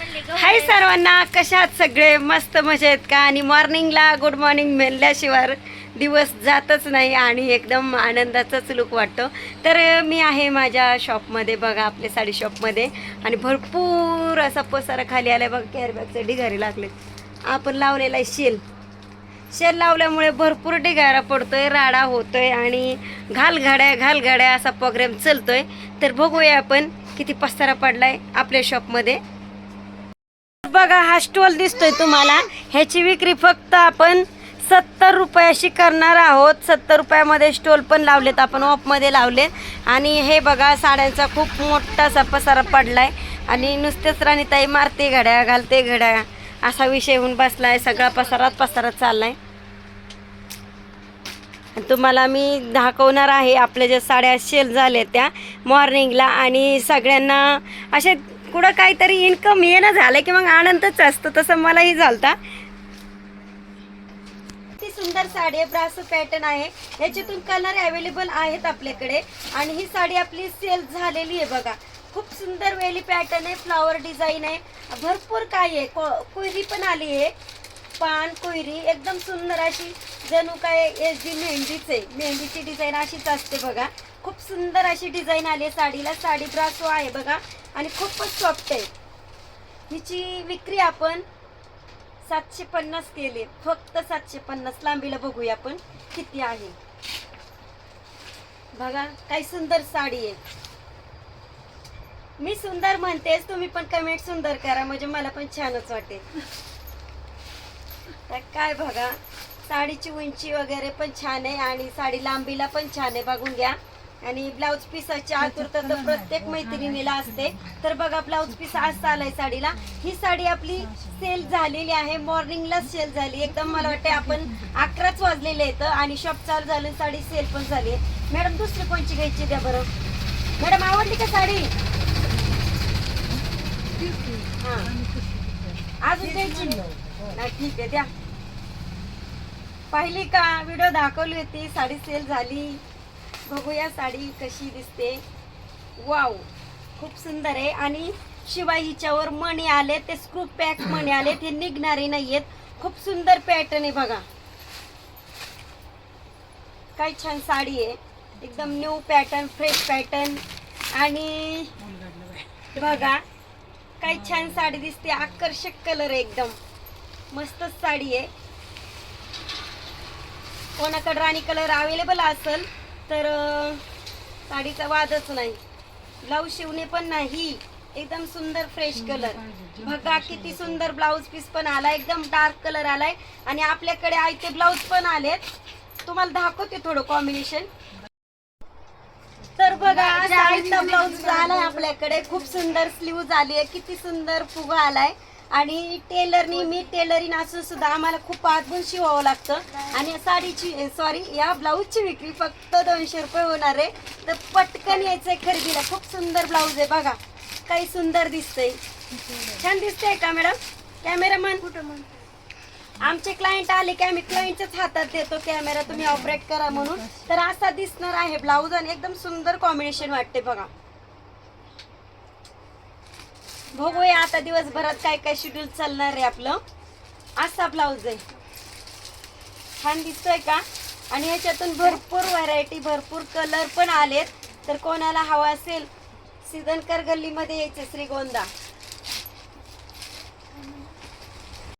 हाय सर्वांना कशात सगळे मस्त मजेत का? आणि मॉर्निंगला गुड मॉर्निंग म्हणल्याशिवाय दिवस जातच नाही आणि एकदम आनंदाचाच लुक वाटतो. तर मी आहे माझ्या शॉपमध्ये बघा आपल्या साडी शॉपमध्ये आणि भरपूर असा पसारा खाली आलाय बघा कॅरबॅगचे ढिगारी लागले आपण लावलेला आहे शेल शेल लावल्यामुळे भरपूर ढिगारा पडतोय राडा होतोय आणि घालगाड्या घालगाड्या असा प्रोग्राम चालतोय. तर बघूया आपण किती पसारा पडलाय आपल्या शॉपमध्ये बघा हा स्टॉल दिसतोय तुम्हाला. ह्याची विक्री फक्त आपण सत्तर रुपयाशी करणार आहोत. सत्तर रुपयामध्ये स्टॉल पण लावलेत आपण ऑफमध्ये लावले आणि हे बघा साड्यांचा खूप मोठासा पसारा पडलाय. आणि नुसतेच राणीताई मारते घड्या घालते घड्या. असा विषय होऊन बसलाय सगळा पसारात पसारात चाललाय. आहे तुम्हाला मी दाखवणार आहे आपल्या ज्या साड्या सेल झाल्या त्या मॉर्निंगला आणि सगळ्यांना असे कुठं काहीतरी इन्कम येणं झालं की मग आनंदच असतो. तसं मलाही झालता. ती सुंदर साडी आहे ब्रासो पॅटर्न आहे. याच्यातून कलर अवेलेबल आहेत आपल्याकडे. आणि ही साडी आपली सेल झालेली आहे बघा. खूप सुंदर वेली पॅटर्न आहे फ्लावर डिझाईन आहे. भरपूर काही आहे. को- कोयरी पण आली आहे. पान कोयरी एकदम सुंदर अशी जणू काय एस डी मेहंदीच आहे मेहंदीची डिझाईन अशीच असते बघा. खूप सुंदर अशी डिझाईन आली आहे साडीला. साडी ब्रासो आहे बघा. आणि खूपच सॉफ्ट आहे. हिची विक्री आपण सातशे पन्नास केले. फक्त सातशे पन्नास लांबीला बघूया आपण किती आहे. बघा काय सुंदर साडी आहे. मी सुंदर म्हणतेच तुम्ही पण कमेंट सुंदर करा. म्हणजे मला पण छानच वाटेल. तर काय बघा साडीची उंची वगैरे पण छान आहे आणि साडी लांबीला पण छान आहे बघून घ्या. आणि ब्लाऊज पीसाची आतुरता तर प्रत्येक मैत्रिणीला असते. तर बघा ब्लाऊज पीस आज आलाय साडीला. ही साडी आपली सेल झालेली आहे मॉर्निंगला सेल झाली. एकदम मला वाटते आपण अकराच वाजलेले आहेत आणि शॉप चालू झालं साडी सेल पण झाली आहे. मॅडम दुसरी कोणची घ्यायची द्या बरं? मॅडम आवडली का साडी? हा. अजून द्यायची? नाही ठीक आहे द्या. पाहिली का? व्हिडिओ दाखवली होती. साडी सेल झाली. बघूया साडी कशी दिसते. वाव खूप सुंदर आहे. आणि शिवाय हिच्यावर मणी आले ते स्क्रू पॅक मणी आले ते निघणारे नाहीयेत. खूप सुंदर पॅटर्न आहे बघा. काय छान साडी आहे. एकदम न्यू पॅटर्न फ्रेश पॅटर्न आणि बघा काय छान साडी दिसते. आकर्षक कलर आहे एकदम. मस्तच साडी आहे. कोणाकडे राणी कलर अवेलेबल असेल तर साडीचा वादच नाही. ब्लाऊज शिवणे पण नाही. एकदम सुंदर फ्रेश कलर बघा किती सुंदर ब्लाऊज पीस पण आला एकदम डार्क कलर आलाय. आणि आपल्याकडे आयते ब्लाऊज पण आलेत. तुम्हाला दाखवते थोडं कॉम्बिनेशन तर बघा साईडचा ब्लाऊज आलाय आपल्याकडे. खूप सुंदर स्लीव्ह आली आहे. किती सुंदर फुगा आलाय. आणि टेलरनी मी टेलरिंग असून सुद्धा आम्हाला खूप आतून शिवावं लागतं. आणि या साडीची सॉरी या ब्लाऊजची विक्री फक्त दोनशे रुपये होणार आहे. तर पटकन यायचंय खरेदीला. खूप सुंदर ब्लाऊज आहे बघा. काही सुंदर दिसतंय. छान दिसतंय का मॅडम कॅमेरामन कुठं आमचे क्लायंट आले की आम्ही क्लायंटच्याच हातात देतो कॅमेरा तुम्ही ऑपरेट करा म्हणून. तर असा दिसणार आहे ब्लाऊज आणि एकदम सुंदर कॉम्बिनेशन वाटते बघा. बघूया आता दिवसभरात काय काय शेड्यूल चालणार आहे आपलं. असा ब्लाऊज आहे. छान दिसतोय का? आणि ह्याच्यातून भरपूर व्हरायटी भरपूर कलर पण आलेत. तर कोणाला हवा असेल सिदनकर गल्लीमध्ये यायचे श्रीगोंदा.